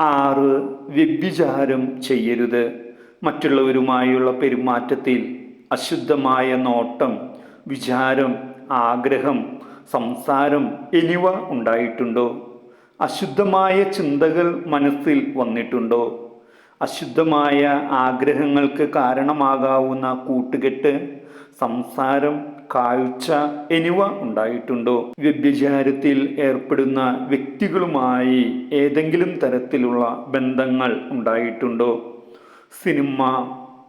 ആറ് വ്യഭിചാരം ചെയ്യരുത്. മറ്റുള്ളവരുമായുള്ള പെരുമാറ്റത്തിൽ അശുദ്ധമായ നോട്ടം വിചാരം ആഗ്രഹം സംസാരം എന്നിവ ഉണ്ടായിട്ടുണ്ടോ? അശുദ്ധമായ ചിന്തകൾ മനസ്സിൽ വന്നിട്ടുണ്ടോ? അശുദ്ധമായ ആഗ്രഹങ്ങൾക്ക് കാരണമാകാവുന്ന കൂട്ടുകെട്ട് സംസാരം കാഴ്ച എന്നിവ ഉണ്ടായിട്ടുണ്ടോ? വ്യഭിചാരത്തിൽ ഏർപ്പെടുന്ന വ്യക്തികളുമായി ഏതെങ്കിലും തരത്തിലുള്ള ബന്ധങ്ങൾ ഉണ്ടായിട്ടുണ്ടോ? സിനിമ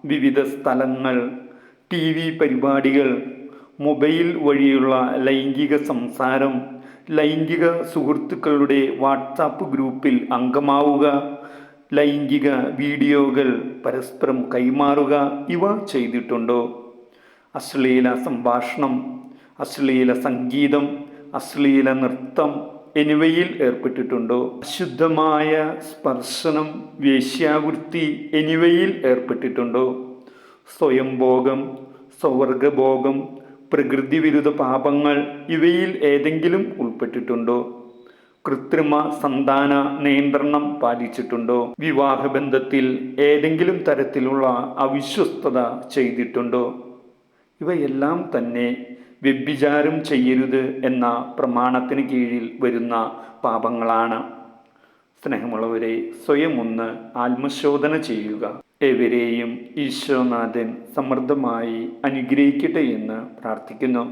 വിവിധ സ്ഥലങ്ങൾ ടി വി പരിപാടികൾ മൊബൈൽ വഴിയുള്ള ലൈംഗിക സംസാരം ലൈംഗിക സുഹൃത്തുക്കളുടെ വാട്സാപ്പ് ഗ്രൂപ്പിൽ അംഗമാവുക ലൈംഗിക വീഡിയോകൾ പരസ്പരം കൈമാറുക ഇവ ചെയ്തിട്ടുണ്ടോ? അശ്ലീല സംഭാഷണം അശ്ലീല സംഗീതം അശ്ലീല നൃത്തം എന്നിവയിൽ ഏർപ്പെട്ടിട്ടുണ്ടോ? അശുദ്ധമായ സ്പർശനം വേശ്യാവൃത്തി എന്നിവയിൽ ഏർപ്പെട്ടിട്ടുണ്ടോ? സ്വയംഭോഗം സ്വവർഗഭോഗം പ്രകൃതിവിരുദ്ധ പാപങ്ങൾ ഇവയിൽ ഏതെങ്കിലും ഉൾപ്പെട്ടിട്ടുണ്ടോ? കൃത്രിമ സന്താന നിയന്ത്രണം പാലിച്ചിട്ടുണ്ടോ? വിവാഹബന്ധത്തിൽ ഏതെങ്കിലും തരത്തിലുള്ള അവിശ്വസ്തത ചെയ്തിട്ടുണ്ടോ? ഇവയെല്ലാം തന്നെ വ്യഭിചാരം ചെയ്യരുത് എന്ന പ്രമാണത്തിന് കീഴിൽ വരുന്ന പാപങ്ങളാണ്. സ്നേഹമുള്ളവരെ സ്വയം ഒന്ന് ആത്മശോധന ചെയ്യുക. എവരെയും ഈശ്വരനാഥൻ സമൃദ്ധമായി അനുഗ്രഹിക്കട്ടെ എന്ന് പ്രാർത്ഥിക്കുന്നു.